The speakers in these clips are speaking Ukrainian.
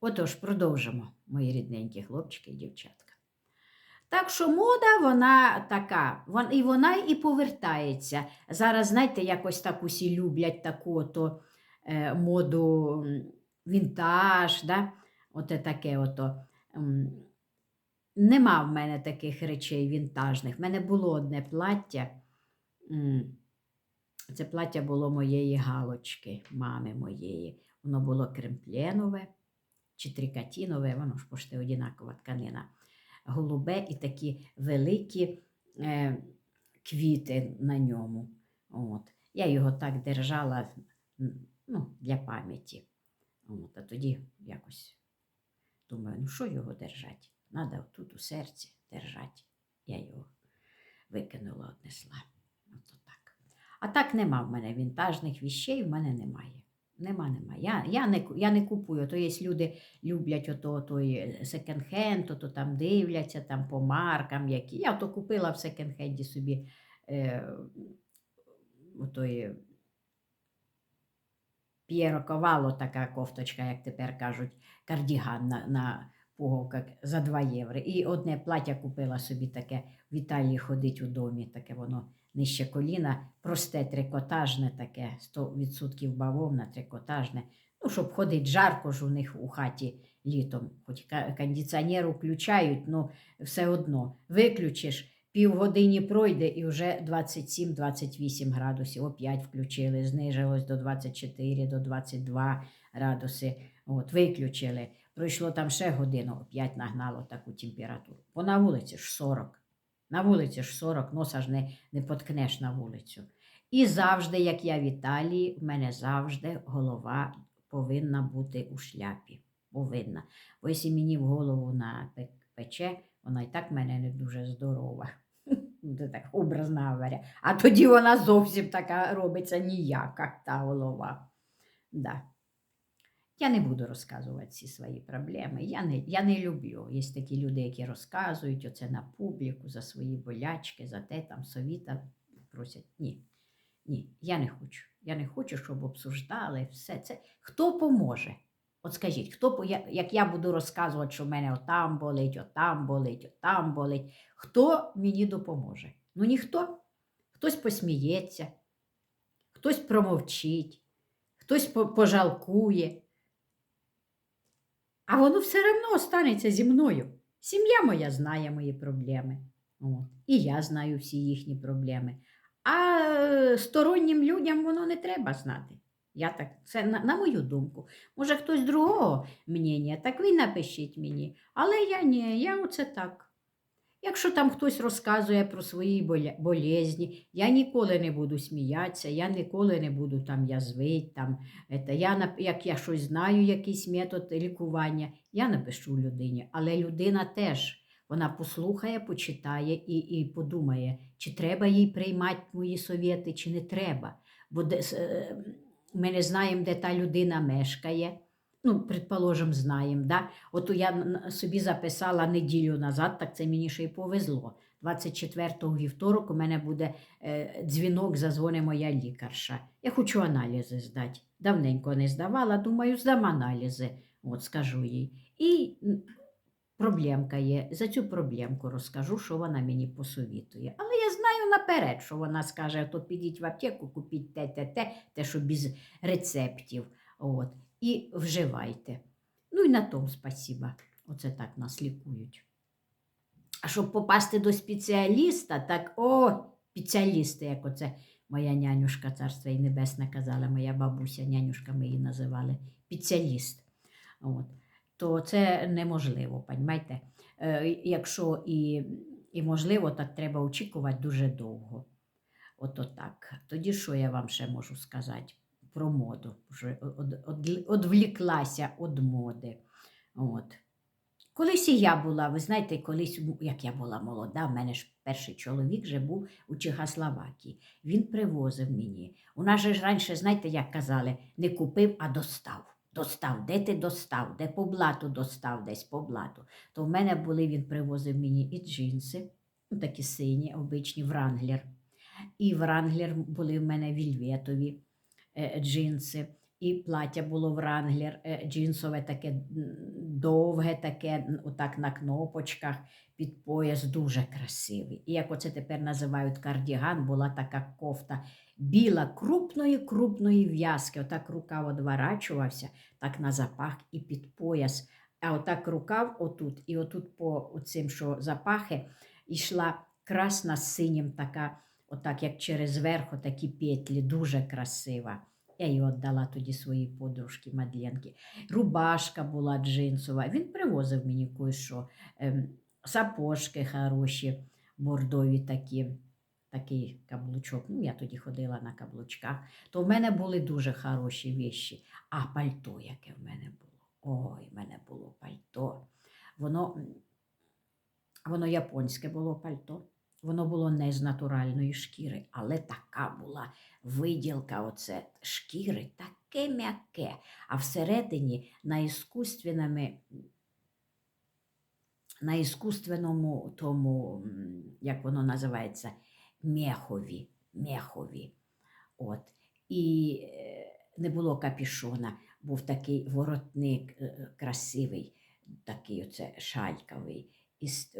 Отож, продовжимо, мої рідненькі хлопчики і дівчатка. Так що мода, вона така, і вона і повертається. Зараз, знаєте, якось так усі люблять таку ото, е, моду вінтаж, да? оте таке ото. Нема в мене таких речей вінтажних. В мене було одне плаття. Це плаття було моєї галочки, мами моєї. Воно було кремпленове чи трикатінове, воно ж пошти одинакова тканина. Голубе і такі великі е, квіти на ньому. От. Я його так держала ну, для пам'яті. От. А тоді якось думаю, ну що його держати? Надо тут у серці держати. Я його викинула, однесла. От так. А так нема в мене вінтажних віщей, в мене немає. Нема, нема. Я, я, не, я не купую. То є люди люблять ото той секонд-хенд, ото там дивляться там по маркам, які. Я то купила в секонд-хенді собі е, отой П'єро Ковало, така кофточка, як тепер кажуть, кардіган на, на пуговках за 2 євро. І одне плаття купила собі таке в Італії ходить у домі, таке воно нижче коліна, просте трикотажне таке, 100% бавовна, трикотажне. Ну, щоб ходить жарко ж у них у хаті літом. Хоч кондиціонер включають, ну все одно виключиш, півгодині пройде і вже 27-28 градусів. Опять включили, знижилось до 24, до 22 градуси. От, виключили. Пройшло там ще годину, опять нагнало таку температуру. Бо на вулиці ж 40. На вулиці ж 40, носа ж не, не поткнеш на вулицю. І завжди, як я в Італії, в мене завжди голова повинна бути у шляпі. Повинна. Бо якщо мені в голову на пече, вона і так в мене не дуже здорова. Це так образно говоря. А тоді вона зовсім така робиться ніяка, та голова. Да. Я не буду розказувати всі свої проблеми. Я не, я не люблю. Є такі люди, які розказують оце на публіку за свої болячки, за те там совіта просять. Ні. Ні, я не хочу. Я не хочу, щоб обсуждали все це. Хто поможе? От скажіть, хто як я буду розказувати, що в мене отам болить, отам болить, отам болить, хто мені допоможе? Ну ніхто. Хтось посміється, хтось промовчить, хтось пожалкує. А воно все одно останеться зі мною. Сім'я моя знає мої проблеми. От. І я знаю всі їхні проблеми. А е, стороннім людям воно не треба знати. Я так, це на, на мою думку. Може, хтось другого мнення, так ви напишіть мені. Але я ні, я оце так. Якщо там хтось розказує про свої болезні, я ніколи не буду сміятися, я ніколи не буду там язвить, там, ета, я, як я щось знаю, якийсь метод лікування, я напишу людині. Але людина теж вона послухає, почитає і, і подумає, чи треба їй приймати мої совєти, чи не треба. Бо де, е, ми не знаємо, де та людина мешкає. Ну, предположим, знаємо. Да? От я собі записала неділю назад, так це мені ще й повезло. 24-го вівторок у мене буде е, дзвінок, зазвоне моя лікарша. Я хочу аналізи здати. Давненько не здавала, думаю, здам аналізи, от скажу їй. І проблемка є. За цю проблемку розкажу, що вона мені посовітує. Але я знаю наперед, що вона скаже, то підіть в аптеку, купіть те, те, те, те, що без рецептів. От, і вживайте. Ну і на тому спасіба. Оце так нас лікують. А щоб попасти до спеціаліста, так о, спеціалісти, як оце моя нянюшка, царство і небесне казала, моя бабуся, нянюшка ми її називали, спеціаліст. От. То це неможливо, понімаєте? Е, якщо і, і можливо, так треба очікувати дуже довго. Ото так. Тоді що я вам ще можу сказати про моду? Вже од, од, від моди. От. Колись і я була, ви знаєте, колись, як я була молода, в мене ж перший чоловік вже був у Чехословакії. Він привозив мені. У нас же ж раніше, знаєте, як казали, не купив, а достав. Достав, де ти достав, де по блату достав, десь по блату. То в мене були, він привозив мені і джинси, ну, такі сині, обичні, вранглер. І вранглер були в мене вільветові е, джинси, І плаття було вранглер, е, джинсове таке довге, таке, отак на кнопочках, під пояс, дуже красивий. І як оце тепер називають кардіган, була така кофта біла, крупної, крупної в'язки. Отак рукав одворачувався, так на запах і під пояс. А отак рукав отут, і отут по цим, що запахи, йшла красна синім, така, отак, як через верх, такі петлі, дуже красива. Я її віддала тоді своїй подружці Мадленки. Рубашка була джинсова. Він привозив мені кое-що. Ем, сапожки хороші, бордові такі, такий каблучок. Ну, я тоді ходила на каблучках. То в мене були дуже хороші віші. А пальто, яке в мене було. Ой, в мене було пальто. Воно, воно японське було пальто. Воно було не з натуральної шкіри, але така була виділка оце шкіри, таке м'яке. А всередині на іскусственними на іскусственному тому, як воно називається, мехові. мехові. От. І е, не було капішона, був такий воротник е, красивий, такий оце с-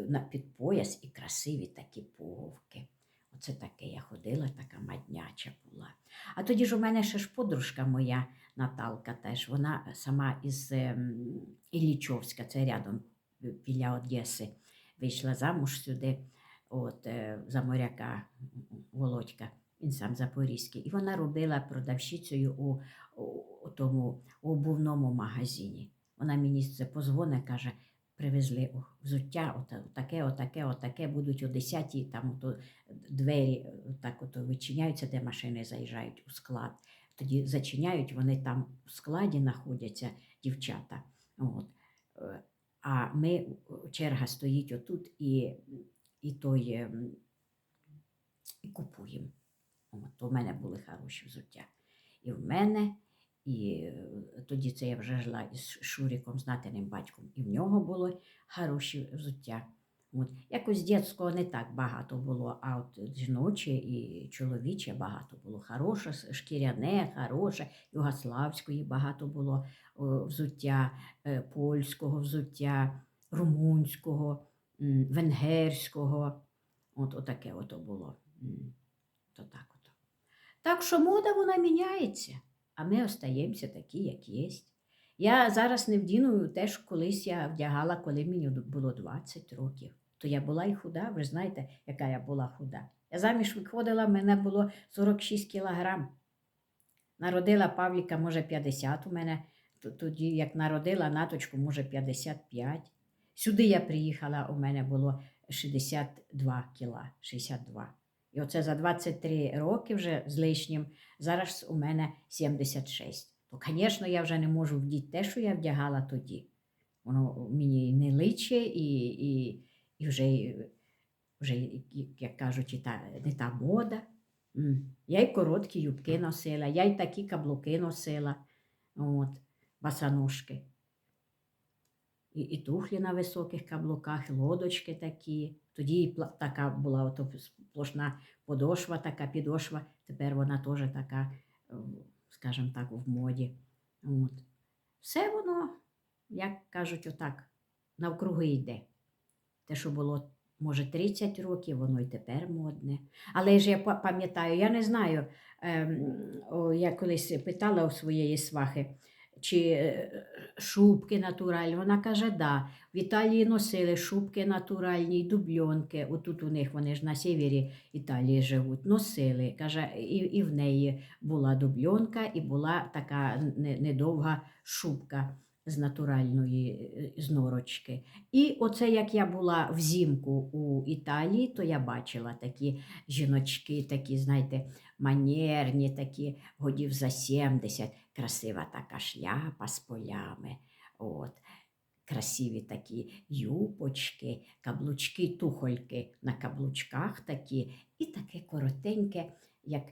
на під пояс і красиві такі пуговки. Оце таке я ходила, така мадняча була. А тоді ж у мене ще ж подружка моя Наталка теж, вона сама із ем, Іллічовська, це рядом біля Одеси, вийшла замуж сюди, от, е, за моряка Володька, він сам запорізький. І вона робила продавщицею у, у, у тому обувному магазині. Вона мені це позвонить, каже, привезли взуття, ота- отаке, отаке, отаке, будуть о 10 там ото двері е, так ото вичиняються, де машини заїжджають у склад. Тоді зачиняють, вони там в складі знаходяться, дівчата. От. Е, А ми, е, черга стоїть отут і, і той і купуємо. От, в мене були хороші взуття. І в мене, і е, тоді це я вже жила із Шуріком, з натиним батьком, і в нього було хороші взуття. От. Якось дітського не так багато було, а от жіноче і чоловіче багато було. Хороше, шкіряне, хороше, югославської багато було взуття, е, польського взуття, румунського, венгерського. От отаке ото було. То так ото. Так що мода вона міняється, а ми остаємося такі, як є. Я зараз не вдіную те, що колись я вдягала, коли мені було 20 років. То я була і худа, ви знаєте, яка я була худа. Я заміж виходила, в мене було 46 кілограм. Народила Павліка, може, 50 у мене. Тоді, як народила наточку, може, 55. Сюди я приїхала, у мене було 62 кіла, 62. І оце за 23 роки вже з лишнім, зараз у мене 76. То, звісно, я вже не можу вдіти те, що я вдягала тоді. Воно мені не личе і, і, і вже, вже, як кажуть, і та, не та мода. Я й короткі юбки носила, я й такі каблуки носила, от, басанушки. І, і туфлі на високих каблуках, і лодочки такі. Тоді і така була ото сплошна подошва, така підошва. Тепер вона теж така, е, скажімо так, в моді. От. Все воно, як кажуть, отак, навкруги йде. Те, що було, може, 30 років, воно й тепер модне. Але ж я пам'ятаю, я не знаю, ем, я колись питала у своєї свахи, чи е, шубки натуральні. Вона каже, да. В Італії носили шубки натуральні, й дубльонки. Отут у них вони ж на сівері Італії живуть. Носили. Каже, і, і в неї була дубльонка, і була така недовга шубка з натуральної е, з норочки. І оце як я була взимку у Італії, то я бачила такі жіночки, такі, знаєте, манерні, такі годів за 70, красива така шляпа з полями. От. Красиві такі юпочки, каблучки, тухольки на каблучках такі, і таке коротеньке, як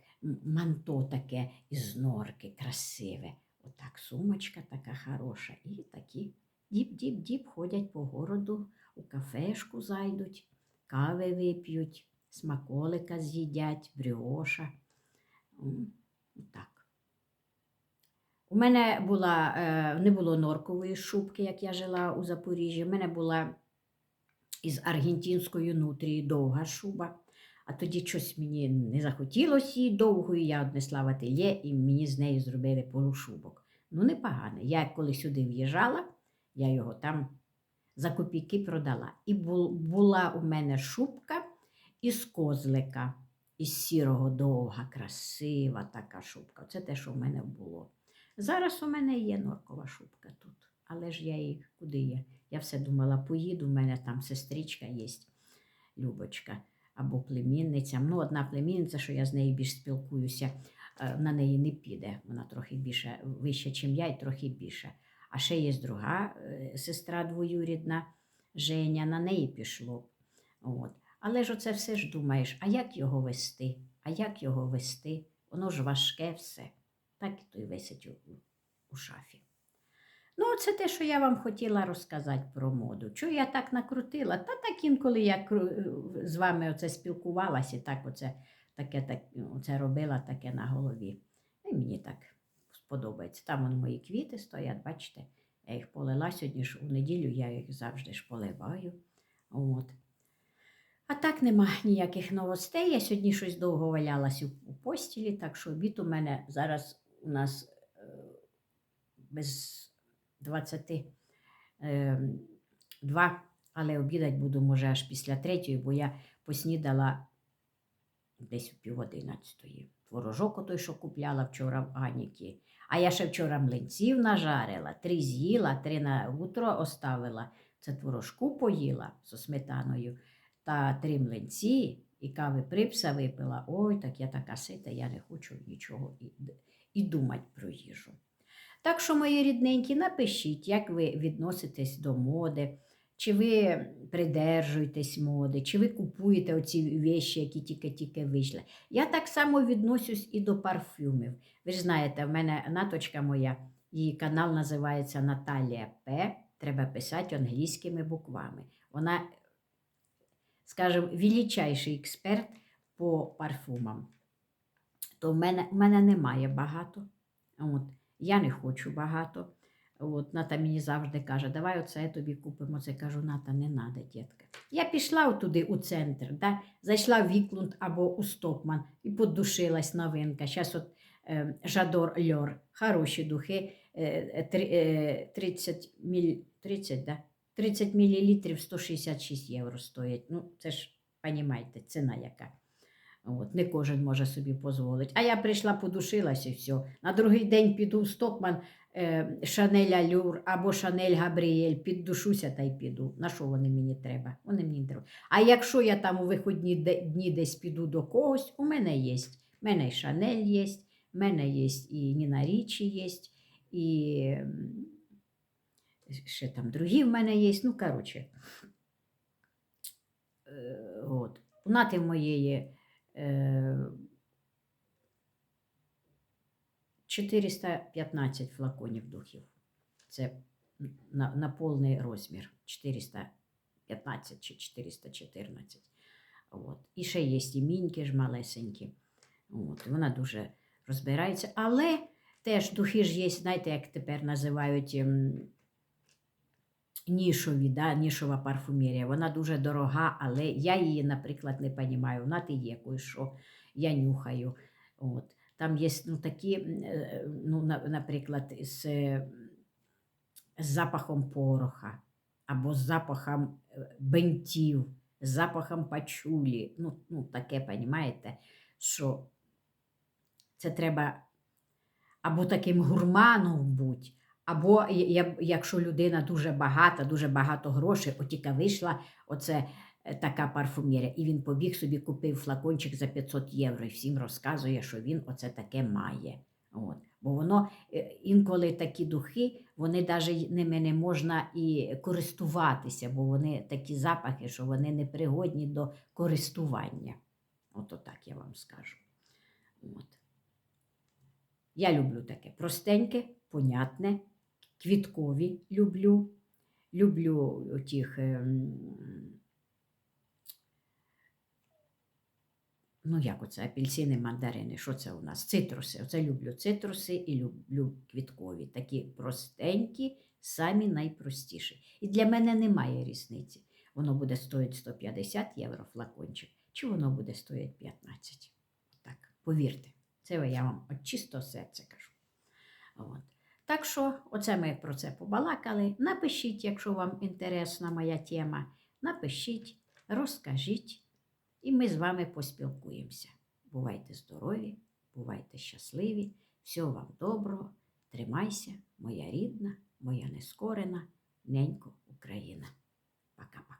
манто таке із норки, красиве. Отак сумочка така хороша. І такі діп-діп-діп ходять по городу, у кафешку зайдуть, кави вип'ють, смаколика з'їдять, бріоша. Так. У мене була, е, не було норкової шубки, як я жила у Запоріжжі. У мене була із аргентинської нутрії довга шуба. А тоді щось мені не захотілося її довгою, я однесла в ательє і мені з нею зробили полушубок. Ну, непогано. Я коли сюди в'їжджала, я його там за копійки продала. І була у мене шубка із козлика, із сірого довга, красива така шубка. Це те, що в мене було. Зараз у мене є норкова шубка тут, але ж я її куди є? Я все думала, поїду, в мене там сестричка є, Любочка або племінниця. Ну, одна племінниця, що я з нею більш спілкуюся, е, на неї не піде. Вона трохи більше вища, ніж я, і трохи більше. А ще є друга е, сестра двоюрідна Женя, на неї пішло. От. Але ж оце все ж думаєш, а як його вести? А як його вести? Воно ж важке все. Так і то й висить у, у шафі. Ну, це те, що я вам хотіла розказати про моду. Чого я так накрутила? Та так інколи я з вами оце спілкувалася, і так оце, таке, так, оце робила таке на голові. І мені так сподобається. Там вон мої квіти стоять, бачите, я їх полила сьогодні ж у неділю, я їх завжди ж поливаю. От. А так нема ніяких новостей. Я сьогодні щось довго валялась у, у постілі, так що обід у мене зараз у нас е, без 22, але обідати буду, може, аж після третьої, бо я поснідала десь у пів одинадцятої. Творожок той, що купляла вчора в Аніки. А я ще вчора млинців нажарила, три з'їла, три на утро оставила. Це творожку поїла зі сметаною та три млинці і кави припса випила. Ой, так я така сита, я не хочу нічого і, і думати про їжу. Так що, мої рідненькі, напишіть, як ви відноситесь до моди, чи ви придержуєтесь моди, чи ви купуєте оці вещі, які тільки-тільки вийшли. Я так само відношусь і до парфюмів. Ви ж знаєте, в мене наточка моя, її канал називається Наталія П. Треба писати англійськими буквами. Вона, скажімо, величайший експерт по парфумам. То в мене, в мене немає багато. От. Я не хочу багато. От, Ната мені завжди каже, давай оце тобі купимо. Це кажу, Ната, не треба, дітка. Я пішла туди у центр, да? зайшла в Віклунд або у Стокман і подушилась новинка. Зараз от е, Жадор Льор, хороші духи, е, е, 30, міль, 30, да? 30 мл 166 євро стоять. Ну, це ж, розумієте, ціна яка. От, не кожен може собі дозволити. А я прийшла, подушилася і все. На другий день піду в Стокман е, Шанель Алюр або Шанель Габріель, піддушуся та й піду. На що вони мені треба? Вони мені треба. А якщо я там у виходні дні десь піду до когось, у мене є. У мене і Шанель є, в мене є і Ніна Річі є, і ще там другі в мене є. Ну, коротше. Е, от. У нати моєї 415 флаконів духів. Це на, на повний розмір. 415 чи 414. От. І ще є і ж малесенькі. От. Вона дуже розбирається. Але теж духи ж є, знаєте, як тепер називають ем, нішові, да? нішова парфумерія. Вона дуже дорога, але я її, наприклад, не розумію. Вона ти є що я нюхаю. От. Там є ну, такі, е, ну, наприклад, з, е, з запахом пороха, або з запахом е, бентів, з запахом пачулі. Ну, ну таке, розумієте, що це треба або таким гурманом бути, або якщо людина дуже багата, дуже багато грошей, от тільки вийшла оце е, така парфумерія, і він побіг собі купив флакончик за 500 євро і всім розказує, що він оце таке має. От. Бо воно е, інколи такі духи, вони навіть ними не можна і користуватися, бо вони такі запахи, що вони непригодні до користування. Ото так я вам скажу. От. Я люблю таке простеньке, понятне, квіткові люблю. Люблю тих ем, Ну, як оце апельсини, мандарини? Що це у нас? Цитруси. Оце люблю цитруси і люблю квіткові. Такі простенькі, самі найпростіші. І для мене немає різниці. Воно буде стоїти 150 євро флакончик, чи воно буде стоїти 15. Так, повірте, це я вам від чистого серця кажу. От. Так що, оце ми про це побалакали. Напишіть, якщо вам інтересна моя тема. Напишіть, розкажіть, і ми з вами поспілкуємося. Бувайте здорові, бувайте щасливі, всього вам доброго, тримайся, моя рідна, моя нескорена, ненько Україна. Пока-пока.